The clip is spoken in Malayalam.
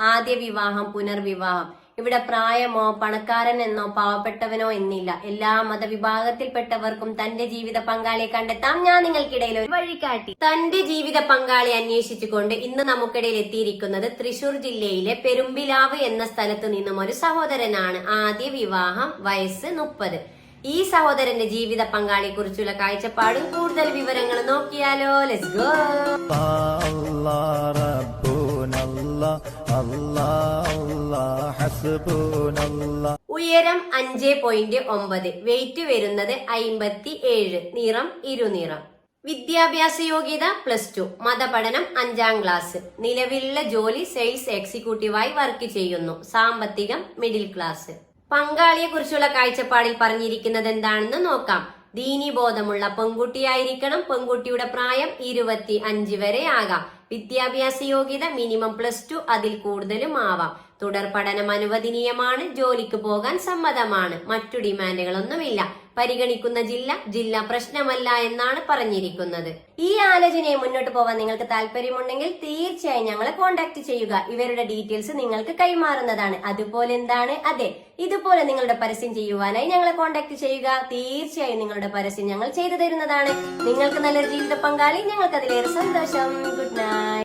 ആദ്യ വിവാഹം പുനർവിവാഹം. ഇവിടെ പ്രായമോ പണക്കാരൻ എന്നോ പാവപ്പെട്ടവനോ എന്നില്ല. എല്ലാ മതവിഭാഗത്തിൽപ്പെട്ടവർക്കും തന്റെ ജീവിത പങ്കാളിയെ കണ്ടെത്താം. ഞാൻ നിങ്ങൾക്കിടയിൽ ഒരു വഴികാട്ടി. തന്റെ ജീവിത പങ്കാളി അന്വേഷിച്ചുകൊണ്ട് ഇന്ന് നമുക്കിടയിൽ എത്തിയിരിക്കുന്നത് തൃശൂർ ജില്ലയിലെ പെരുമ്പിലാവ് എന്ന സ്ഥലത്ത് നിന്നും ഒരു സഹോദരനാണ്. ആദ്യ വിവാഹം വയസ്സ് മുപ്പത്. ഈ സഹോദരന്റെ ജീവിത പങ്കാളിയെ കുറിച്ചുള്ള കാഴ്ചപ്പാടും കൂടുതൽ വിവരങ്ങൾ നോക്കിയാലോ. ലെറ്റ്സ് ഗോ ഉയരം അഞ്ച് പോയിന്റ് ഒമ്പത്. വെയിറ്റ് വരുന്നത് അയിമ്പത്തി ഏഴ് നിറം ഇരുനിറം. വിദ്യാഭ്യാസ യോഗ്യത പ്ലസ് ടു. മതപഠനം അഞ്ചാം ക്ലാസ്. നിലവിലുള്ള ജോലി സെയിൽസ് എക്സിക്യൂട്ടീവായി വർക്ക് ചെയ്യുന്നു. സാമ്പത്തികം മിഡിൽ ക്ലാസ്. പങ്കാളിയെ കുറിച്ചുള്ള കാഴ്ചപ്പാടിൽ പറഞ്ഞിരിക്കുന്നത് എന്താണെന്ന് നോക്കാം. ദീനി ബോധമുള്ള പെൺകുട്ടിയായിരിക്കണം. പെൺകുട്ടിയുടെ പ്രായം ഇരുപത്തി അഞ്ച് വരെ ആകാം. വിദ്യാഭ്യാസ യോഗ്യത മിനിമം പ്ലസ് ടു അതിൽ കൂടുതലും ആവാം. തുടർ പഠനം അനുവദനീയമാണ് ജോലിക്ക് പോകാൻ സമ്മതമാണ്. മറ്റു ഡിമാൻഡുകളൊന്നുമില്ല. പരിഗണിക്കുന്ന ജില്ല ജില്ല പ്രശ്നമല്ല എന്നാണ് പറഞ്ഞിരിക്കുന്നത്. ഈ ആലോചനയെ മുന്നോട്ട് പോകാൻ നിങ്ങൾക്ക് താല്പര്യമുണ്ടെങ്കിൽ തീർച്ചയായും ഞങ്ങളെ കോൺടാക്ട് ചെയ്യുക. ഇവരുടെ ഡീറ്റെയിൽസ് നിങ്ങൾക്ക് കൈമാറുന്നതാണ്. അതുപോലെ എന്താണ്? അതെ ഇതുപോലെ നിങ്ങളുടെ പരസ്യം ചെയ്യുവാനായി ഞങ്ങളെ കോൺടാക്ട് ചെയ്യുക. തീർച്ചയായും നിങ്ങളുടെ പരസ്യം ഞങ്ങൾ ചെയ്തു തരുന്നതാണ്. നിങ്ങൾക്ക് നല്ലൊരു ജീവിത പങ്കാളി. ഞങ്ങൾക്ക് അതിലേറെ സന്തോഷം. Good night